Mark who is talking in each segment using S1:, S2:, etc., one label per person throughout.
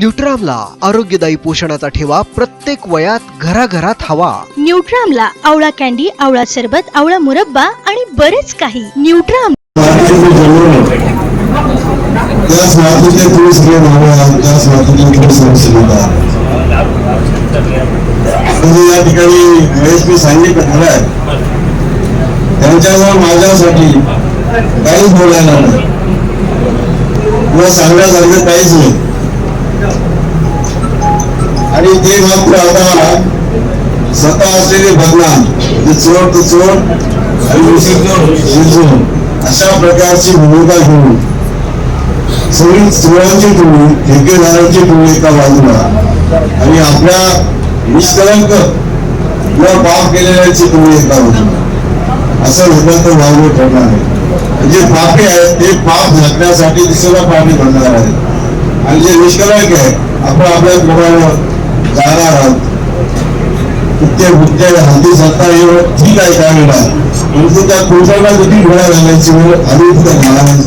S1: न्यूट्रामला आरोग्यदायी पोषणाचा ठेवा प्रत्येक वयात घराघरात हवा.
S2: न्यूट्रामला आवळा कॅन्डी आवळा सरबत आवळा मुरब्बा आणि बरेच काही. न्यूट्राम
S3: म्हणजे या ठिकाणी महेश मी सांगितलं खरं आहे. त्यांच्याजवळ माझ्यासाठी काहीच बोलायला नाही. किंवा सांगण्यासारखं काहीच नाही. आणि ते मात्र आता स्वतः असलेले बदनाम ते चोर ते चोर. आणि अशा प्रकारची भूमिका घेऊन सगळी चोरांची टोळी ठेकेदारांची टोळी एका बाजूला. आणि आपल्या निष्कलंक किंवा पाप केलेल्यांची टोळी एका बाजूला. असं होतं तर वावलं ठरणार आहे. जे पापी आहेत ते पाप झाकण्यासाठी दिसेला पाणी भरणार आहेत आणि जे निष्कलंक आहे आपण आपल्या प्रमाणे जाणार आहोत. कुठे कुठे हल्ली सत्ता येऊ ठीक आहे काय वेळा म्हणजे त्या कोर्टाला देखील घोडा घालायची वेळ आली तर घालायची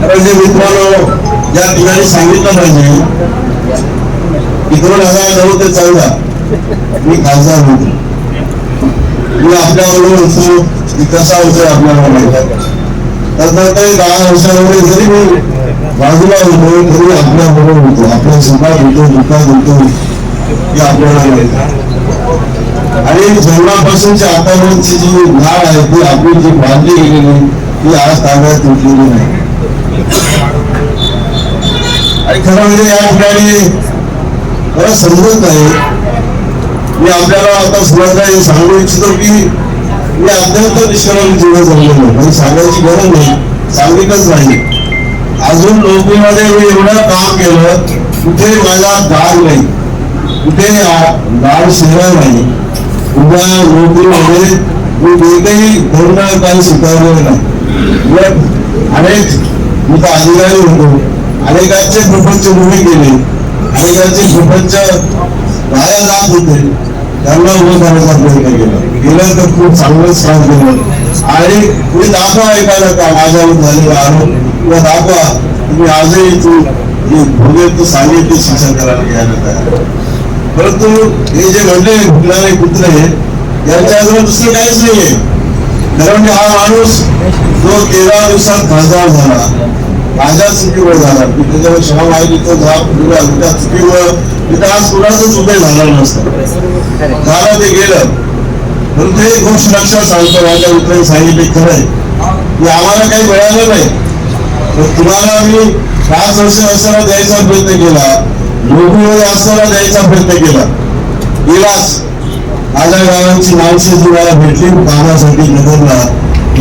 S3: कारण जे मित्रांनो या ठिकाणी सांगितलं पाहिजे की दोन हजार नऊ ते चौदा मी खासदार होतो. मी आपल्याबरोबर होतो की कसा होतोय आपल्याला माहिती आहे. तदनंतर दहा वर्षामध्ये जरी मी बाजूला उभे तरी आपल्या बरोबर होतो आपल्या सुखात होतो दुःखात होतो हे आपल्याला आणि जन्मापासूनची आतापर्यंतची जी नाळ आहे ती आपली जी बांधली गेलेली ती आज ताब्यात तुटलेली नाही. आणि खरं म्हणजे या ठिकाणी मला समजत नाही. मी आपल्याला आता सुरुवातीला हे सांगू इच्छितो की मी अत्यंत निष्करण जीवन जगलेलो म्हणजे सांगायची गरज नाही. सांगितच नाही. अजून नोकरीमध्ये मी एवढं काम केलं कुठे माझा गाव नाही. कुठे गाव शिरला नाही. उद्या नोकरीमध्ये मी एकही धोरण काही स्वीकारलेलं नाही. उलट अनेक मी तर अधिकारी होतो. अनेकांचे प्रपंच उभे केले. अनेकांचे प्रपंच वाया जात होते. त्यांना उभं करण्याचा प्रयत्न केला. गेलं तर खूप चांगलंच काम केलं. आणि मी दाखवा ऐकायला का माझ्यावर झालेला आरोप. किंवा दाखवा तुम्ही आजही तू जी भोगेल तू सांगेल ते शिक्षण करायला घ्यायला तयार परंतु हे जे म्हणले भुकणारे कुत्रे यांच्याजवळ दुसरं काहीच नाहीये. खरं म्हणजे हा माणूस जो तेरा दिवसात खासदार झाला माझ्या चुकीवर झाला मी त्याच्यावर क्षमा मागितली जा पुढे त्या चुकीवर तिथं आज कुणाचंच उदय झाला नसतं. झालं ते गेलं. परंतु एक गोष्ट लक्षात सांगतो माझ्या मित्रांनी सांगितले खरंय की आम्हाला काही मिळालं नाही. तर तुम्हाला आम्ही पाच वर्ष असताना द्यायचा प्रयत्न केला. नोकरीमध्ये असताना द्यायचा प्रयत्न केला. गेलाच माझ्या गावांची माणसे तुम्हाला भेटली कामासाठी नगरला.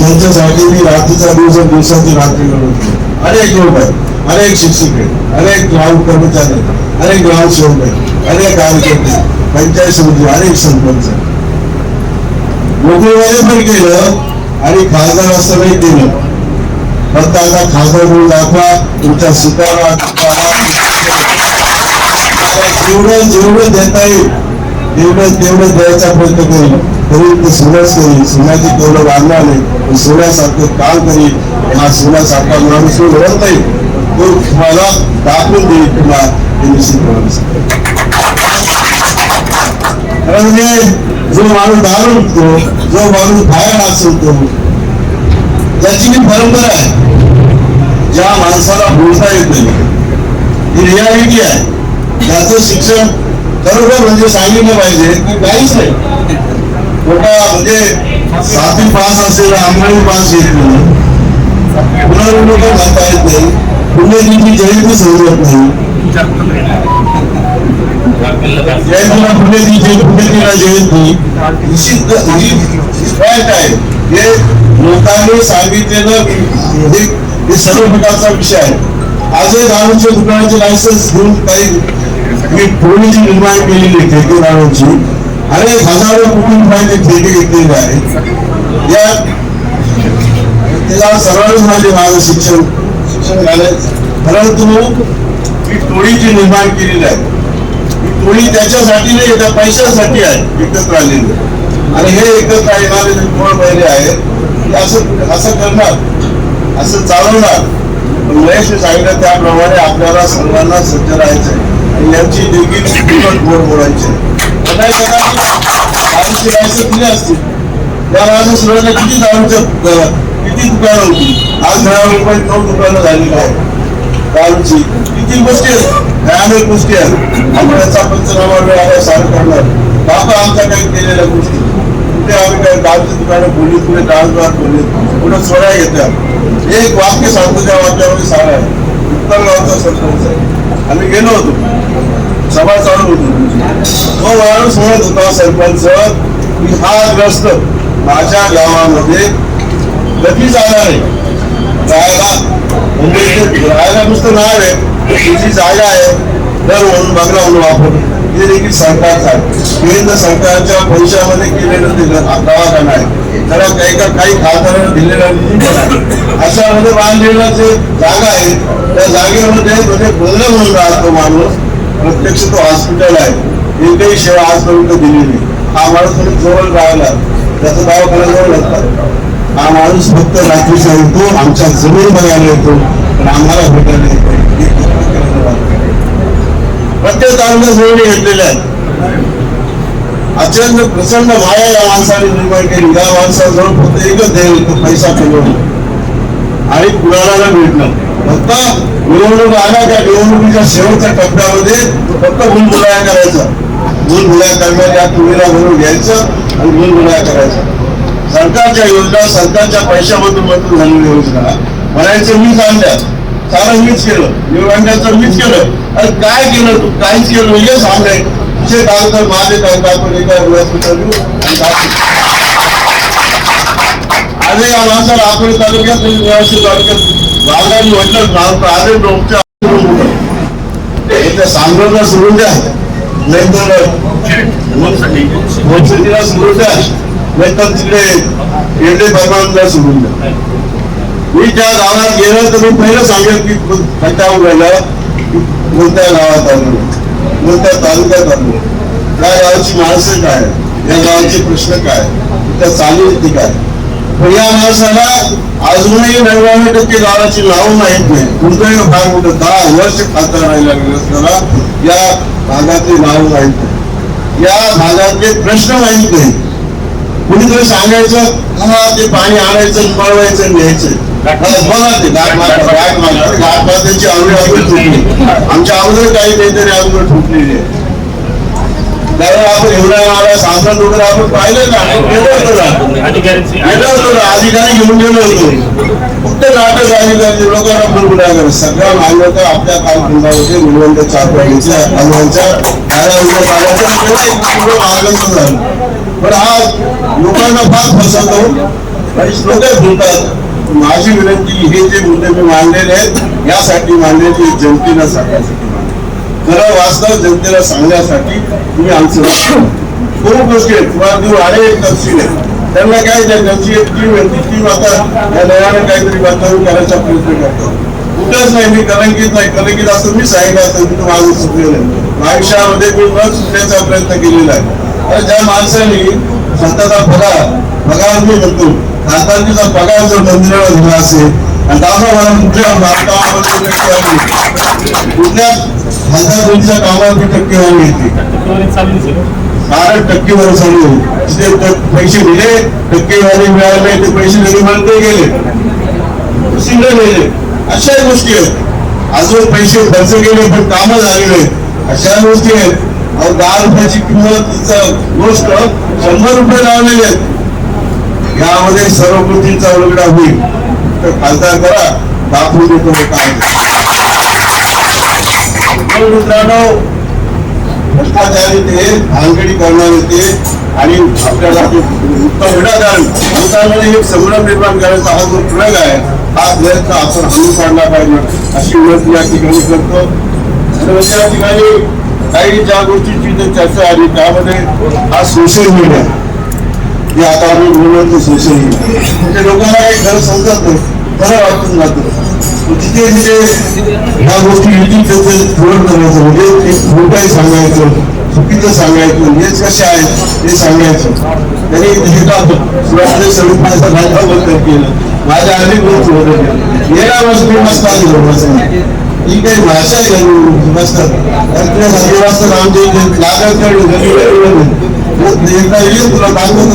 S3: यांच्यासाठी मी रात्रीचा दिवस दिवसाची रात्री घडवतो अनेक लोक आहेत. अनेक शिक्षक आहेत. अनेक ग्राउंड कर्मचारी आहेत. अनेक सेवक आहेत. अनेक कार्यकर्ते पंचायत समिती अनेक सरपंच नोकरीवाले पण केलं आणि खासदार असतानाही केलं. फक्त खासदार म्हणून दाखवा तुमच्या सुतारा जेवढं जेवढं देता येईल तेवढं तेवढं द्यायचा प्रयत्न करेल तरी ते सोन्याच करेल सोन्याचे तेवढं वाढणार नाही पण सोन्यासारखं काम करेल हा सोन्यासारखा माणूस जो येईल तो तुम्हाला दाखवून देईल तुम्हाला. हे निश्चित माणूस कारण म्हणजे जो माणूस दारू उठतो जो माणूस बाहेर नाचवतो याची जी परंपरा आहे ज्या माणसाला बोलता येत नाही. ही रियालिटी आहे. त्याचं शिक्षण खरोखर म्हणजे सांगितलं पाहिजे की काहीच नाही. मोठा म्हणजे सातवी पास असेल अंमरावी पास येत नाही. पुनर्विलोकन घालता येत नाही पुण्यतिथी जयंती समजत नाही. जयंतीला पुण्यतिथी पुण्यतिला जयंती. निश्चित ही fact आहे हे लोकांनी सांगितलेलं हे सर्व प्रकारचा विषय आहे. आजही दारूच्या दुकानाचे लायसन्स घेऊन काही मी टोळीची निर्माण केलेली आहे ठेकेदारांची अनेक हजारो कोटी रुपयाचे ठेके घेतलेले या त्याला सर्वांना माझे माझं शिक्षण शिक्षण झालंय. परंतु मी टोळीची निर्माण केलेली आहे. टोळी त्याच्यासाठी नाही त्या पैशासाठी आहे एकत्र आलेली. आणि हे एकत्र येणारे जे कोण पहिले आहेत असं असं करणार असं चालवणार. महेश सांगितलं त्याप्रमाणे आपल्याला सर्वांना सज्ज राहायचंय. आणि यांची देखील गोड बोलायची दिली असती त्या वेळेला सुरुवातीला किती दारूच्या किती दुकानं होती? आज दहा रुपये दोन दुकानं झाली काय दारूची. किती गोष्टी भयानक गोष्टी आहेत. आपण याचा पंचनामा वेळ आल्या सारं करणार. बाबा आमच्या काही केलेल्या गोष्टी. कुठे आम्ही दुकानं कुठे सोडा एक वाक्य सांगतो त्या वाक्यामध्ये सारा उत्तर गावचा सरपंच आहे आम्ही गेलो होतो. सभा चालू होती तो माणूस म्हणत होता सरपंच. की हा ग्रस्त माझ्या गावामध्ये कधीच आला नाही राहायला. म्हणजे राहायला नुसतं नाव आहे. तुझी जागा आहे. दर म्हणून बंगला म्हणून वापरतो. हे देखील सरकारचं आहे. केंद्र सरकारच्या पैशामध्ये केलेलं ते दवाखाना आहे त्याला काही का काही खासदारांना दिलेला निधी पण आहे अशामध्ये बांधलेला जे जागा आहे त्या जागेमध्ये म्हणजे बदल म्हणून राहतो माणूस. प्रत्यक्ष तो हॉस्पिटल आहे. एकही सेवा आजपर्यंत दिलेली हा माणूस तुम्ही जवळ राहिला. त्याचा दवाखाना जवळ असतात हा माणूस फक्त रात्रीचा येतो आमच्या जमीन बघायला येतो पण आम्हाला भेटायला येतो नाही. हे फक्त केलेलं वाक्य आहे. प्रत्येक तालुक्यात जमिनी घेतलेल्या आहेत. अत्यंत प्रचंड माया या माणसाने निर्माण केली. या माणसाजवळ फक्त एकच ध्येय होतं पैसा कमवणं आणि कुणाला भेटणं फक्त निवडणूक आला त्या निवडणुकीच्या शेवटच्या टप्प्यामध्ये फक्त गुणगुलाया करायचा. गुणगुलाया करण्यात या तुम्हीला भरून घ्यायचं आणि गुणगुलाया करायचं. सरकारच्या योजना सरकारच्या पैशामधून मंजूर झालेली योजना. म्हणायचं मीच आणल्या सारं मीच केलं निवडण्याचं मीच केलं अरे काय केलं तू काहीच केलं हे सांगाय तुझे कागद माझे कागद आपण एका व्यासपीठावर घेऊ आणि दाखवू. आज या माणसाला आपण तालुक्यात आणि निवासी तालुक्यात वाघांनी म्हटलं सांगतो आले डोमच्या त्या सांगोला सोडून द्या नाही तर मोक्षतीला सोडून द्या नाही तर तिकडे येडे भगवानला सोडून द्या मी त्या गावात गेलो तर मी पहिलं सांगेल की खड्डा उघडला कोणत्या गावात आलो कोणत्या तालुक्यात आलो. त्या गावाची माणसं काय? या गावाचे प्रश्न काय? त्या चालीरीती काय? पण या माणसाला अजूनही नव्याण्णव टक्के गावाची नावं माहीत नाही. कोणताही भाग कुठं दहा वर्ष खासदार राहिला असताना या भागातली नावं माहीत नाही. या भागातले प्रश्न माहीत नाही. कुणीतरी सांगायचं हा ते पाणी आणायचं पळवायचं न्यायचं. बघा ते. घाट अवघड अवघड तुटली आमच्या अगोदर काही नेत्याने अवघड तुटलेली आहे आपण आला वगैरे आपण पाहिलं गेलो होतो गेलो होतो अधिकारी घेऊन गेलो होतो. फक्त नाटक अधिकारी लोकांना करत सगळ्या मान्यता आपल्या त्याला एक पूर्ण मार्गदर्शन झालं. पण आज लोकांना फार फसवतो आणि लोक बोलतात. माझी विनंती हे जे मुद्दे मी मांडलेले आहेत यासाठी मांडलेले जनतेला सांगण्यासाठी खरं वास्तव जनतेला सांगण्यासाठी तुम्ही आमचं खूप गोष्टी आहेत. तुम्हाला देऊ अनेक तपशील आहेत. त्यांना काय त्यांची एक टीम आहे. ती टीम आता या नव्याने काहीतरी वातावरण करायचा प्रयत्न करतो कुठंच नाही मी कलंकित नाही. कलंकित असं मी सांगितलं असतं मी तुम्हाला सुटलेलं आहे आयुष्यामध्ये मी न सुटण्याचा प्रयत्न केलेला आहे. तर ज्या माणसाने स्वतःचा पगार पगार मी म्हणतो खासदारकीचा पगार जर मंदिराला दिला असेल. आणि दादा मला कुठल्या बांधकामामध्ये टक्केवारी कुठल्या खासदारकीच्या कामाची टक्केवारी येते बारा टक्केवारी चालू तिथे पैसे दिले टक्केवारी मिळाले ते पैसे दिले म्हणते गेले. सिंगल गेले. अशा गोष्टी आहेत. अजून पैसे खर्च केले पण कामं झाली नाहीत अशा गोष्टी आहेत. दहा रुपयाची किंमत गोष्ट शंभर रुपये लावलेली आहेत. यामध्ये सर्व कृतींचा उलगडा होईल. तर खासदार करा दाखवून देतो हे काय मित्रांनो भ्रष्टाचारी ते भानगडी करणारे ते आणि आपल्याला उत्तम विनाकारण लोकांमध्ये एक संभ्रम निर्माण करायचा हा जो प्रयोग आहे हा प्रयत्न आपण हमी काढला पाहिजे. अशी विनंती या ठिकाणी करतो. या ठिकाणी काही ज्या गोष्टीची चर्चा आली त्यामध्ये हा सोशल मीडिया जे आता आम्ही बोलतो सोशल मीडिया म्हणजे लोकांना हे खरं समजत नाही खरं वाटून जातं. तिथे तिथे ह्या गोष्टी युती त्याचं धोरण करायचं. म्हणजे एक खोटंही सांगायचं चुकीचं सांगायचं हेच कसे आहे हे सांगायचं. त्यांनी हे का सुरुवातीला सडक पाण्याचा बद्दल केलं. माझ्या आधी ग्रुप होते गेल्या वर्षी मस्त आली मस्त ही काही भाषा आहे मस्त त्याच्यासाठी वाजता आमच्या इथे लागत एकदा येईल तुला दाखवतो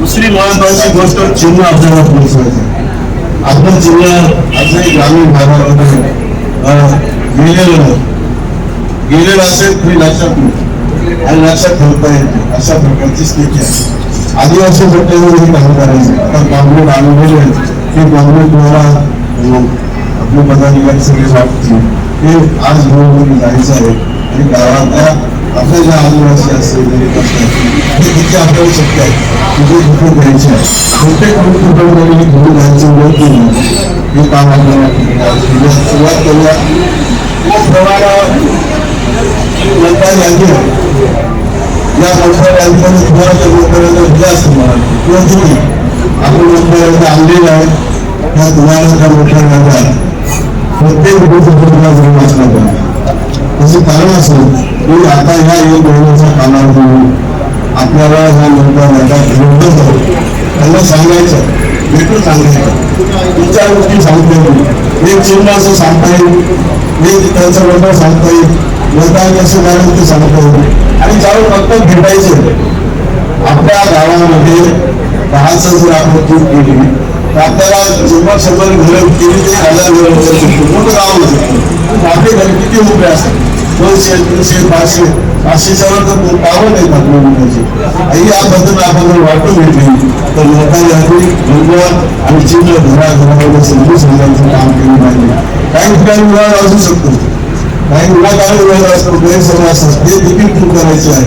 S3: दुसरी महत्वाची गोष्ट चिन्ह आपल्याला पोहोचवायचं. आपलं चिन्ह आजही ग्रामीण भागामध्ये गेलेलं गेलेलं असेल तरी लक्षात आणि लक्षात ठेवता येते. अशा प्रकारची स्थिती आहे. आदिवासी पट्ट्यामध्ये हे काम करायचं. आता काँग्रेस आणलेले हे काँग्रेस द्वारा आपले पदाधिकारी सगळे वाटतील हे आज घरोघरी जायचं आहे. आणि गावातल्या आपल्या ज्या आदिवासी असतील हे तिथे आपल्याला शक्य आहे. तिथे दुःख द्यायचे आहे. प्रत्येक कुटुंबाने घेऊन जायचं वेळ केलं हे काम आपल्याला सुरुवात करूया. त्याचप्रमाणे म्हणता यादी या मोठ्या यादीमध्ये तुम्हाला त्या मोठ्या दिल्या मला किंवा तुम्ही. आपण मोठ्या आणलेल्या आहे त्या तुम्हाला त्या मोठ्या याद्या प्रत्येक कुटुंबाला जरूर वाचला पाहिजे त्याचं कारण असेल की आता ह्या एक महिन्याच्या कालावधीमध्ये आपल्याला ह्या मोठ्या याद्या घेऊन त्यांना सांगायचं भेटून सांगायचं. तुमच्या गोष्टी सांगता येईल एक चिन्ह असं सांगता येईल एक त्यांचा नंबर सांगता येईल. मतदान असं झालं ते सांगतो. आणि ज्यावेळी फक्त भेटायचे आपल्या गावामध्ये दहाचं जर आपण चूक केली तर आपल्याला शंभर शंभर घरं केली ते हजार घरं मोठं गाव होऊ आपले घर किती रुपये असतात? दोनशे तीनशे पाचशे. पाचशेच्या वर तर पावन आहेत आपल्या मुलाची? आई याबद्दल आपण जर वाटून घेतली तर लोकांनी आपली भगवान आणि चिन्ह घराघरामध्ये समजून सांगायचं काम केलं पाहिजे. काही ठिकाणी विवाद असू शकतो. काही विनाकारण विवाद असतो गैरसमज असतात ते देखील दूर करायचे आहे.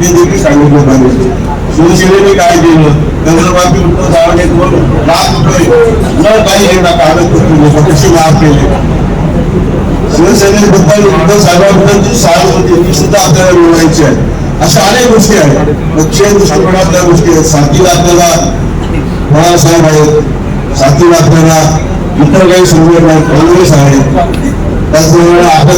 S3: ते देखील सांगितलं पाहिजे. शिवसेनेने काय केलं? कर्जमाफी उद्धव साहेबांनी दोन लाख रुपये न काही घेता कागदपत्र कशी माफ केले? शिवसेनेबद्दल उद्धव साहेबांबद्दल जी सहानुभूती ती सुद्धा आपल्याला मिळवायची आहे. अशा अनेक गोष्टी आहेत. पक्षीय दृष्टिकोनातल्या गोष्टी आहेत. साथीला आपल्याला बाळासाहेब आहेत. साथीला आपल्याला इतर काही संघटना आहेत. काँग्रेस आहे. त्याचबरोबर आपल्या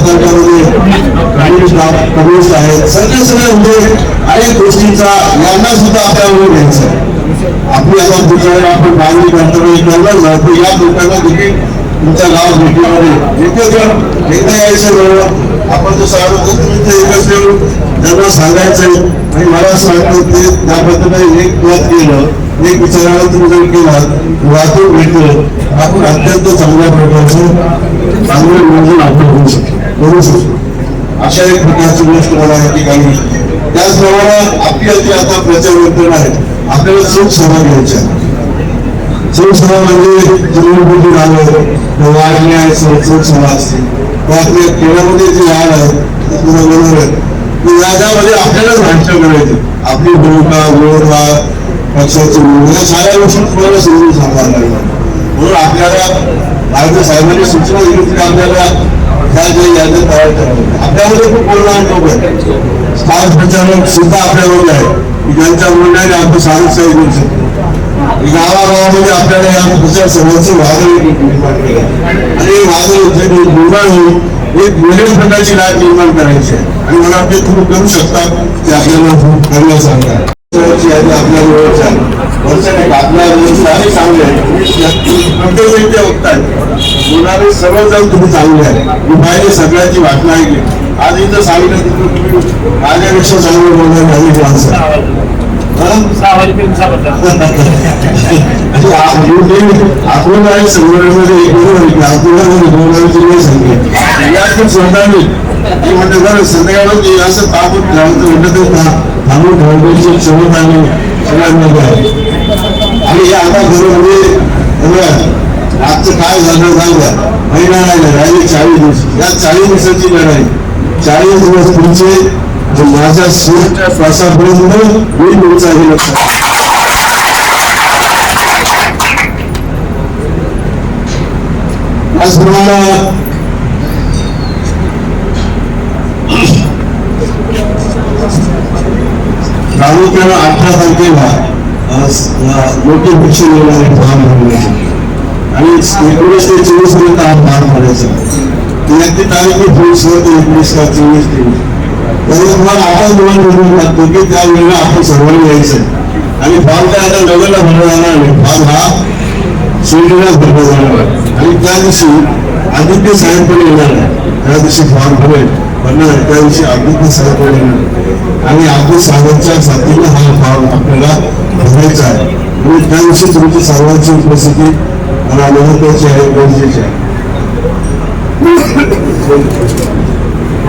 S3: कम्युनिस्ट आहेत सगळे सगळे म्हणजे अनेक गोष्टींचा यांना सुद्धा आपल्याला वेळ घ्यायचा आहे. आपली आता दुकान आपण मागणी करताना करणार या लोकांना देखील तुमच्या गाव भेटीमध्ये एकत्र एकदा यायचं बरोबर आपण जसं आलो तर तुम्ही ते एकच येऊन त्यांना सांगायचंय आणि मला सांगतो ते त्याबद्दल एक मत केलं. एक विचाराला तुम्ही जर केला वाहतूक भेटलं आपण अत्यंत चांगल्या प्रकारचं चांगलं नियोजन आपण करू शकतो करू शकतो. अशा एक प्रकारची गोष्ट मला या ठिकाणी त्याचप्रमाणे आपली अशी आता प्रचार यंत्रणा आहे आपल्याला चूक सभा घ्यायच्या आहे. चूक सभा म्हणजे जमीनबुद्धी झालं वाढ न्याय चूक सभा असते. त्या आपल्या खेळामध्ये जे वाढ आहे ते तुला बरोबर आहे. की याच्यामध्ये आपल्यालाच भाष्य करायचं आपली भूमिका व्यवहार पक्षाची भूमिका साऱ्या गोष्टी तुम्हाला समजून सांगायला लागणार म्हणून आपल्याला भारतीय साहेबांनी सूचना दिली की आपल्याला ह्या जे याद्या तयार कराव्या आपल्यामध्ये खूप बोलणार लोक आहेत स्टार प्रचारक सुद्धा आपल्याबरोबर आहे. की ज्यांच्या बोलण्याने आपण सारं सही करू शकतो. गावागावामध्ये आपल्याला या दुसऱ्या सर्वांचं वादळी निर्माण केलं आणि हे वादळ निर्माण होऊन एक वेगळ्या प्रकारची लाट निर्माण करायची आहे. आणि मला वाटते तुम्ही करू शकता ते आपल्याला करण्यासारखं आहे यादी आहे चांगले प्रत्येक व्यक्ती बघताय. बोलणारे तुम्ही चांगले आहे. मी सगळ्याची सगळ्यांची वाटणं ऐकली. आज इथं सांगितलं तुम्ही माझ्यापेक्षा चांगलं बोलणार नाही माणसं आहेत. आपण आहे संघटनेमध्ये एक बरोबर आहे की यातून स्वतः मी म्हणते बरं संध्याकाळ असं तापून थांबून ठेवण्याची क्षमता आणि सगळ्यांमध्ये आहे आणि हे आता खरं म्हणजे आजचं काय झालं झालं महिना नाही चाळीस दिवस या चाळीस दिवसाची लढाई चाळीस दिवस पुढचे जो माझ्या शेवटच्या श्वासापर्यंत मी तुमचा हे लक्षात त्याचप्रमाणे प्रामुख्यानं अठरा तारखेला अ, स- अ, भाग येणार भरण्याचे आणि एकोणीस ते चोवीसपर्यंत हा भाग भरायचा त्याची तारीख मी चोवीस ते एकोणीस का चोवीस तेवीस त्यामुळे तुम्हाला आता तुम्हाला निवडून टाकतो की त्या वेळेला आपण सर्वांनी यायचं आणि फॉर्म काय आता नव्याला भरला जाणार नाही फॉर्म हा शिर्डीला भरला जाणार आणि त्या दिवशी आदित्य साहेब पण येणार आहे. त्या दिवशी फॉर्म भरेल भरणार त्या दिवशी आदित्य साहेब पण येणार आणि आदित्य साहेबांच्या साथीला हा फॉर्म आपल्याला भरायचा आहे आणि त्या दिवशी तुमची सर्वांची उपस्थिती मला महत्वाची आहे गरजेची आहे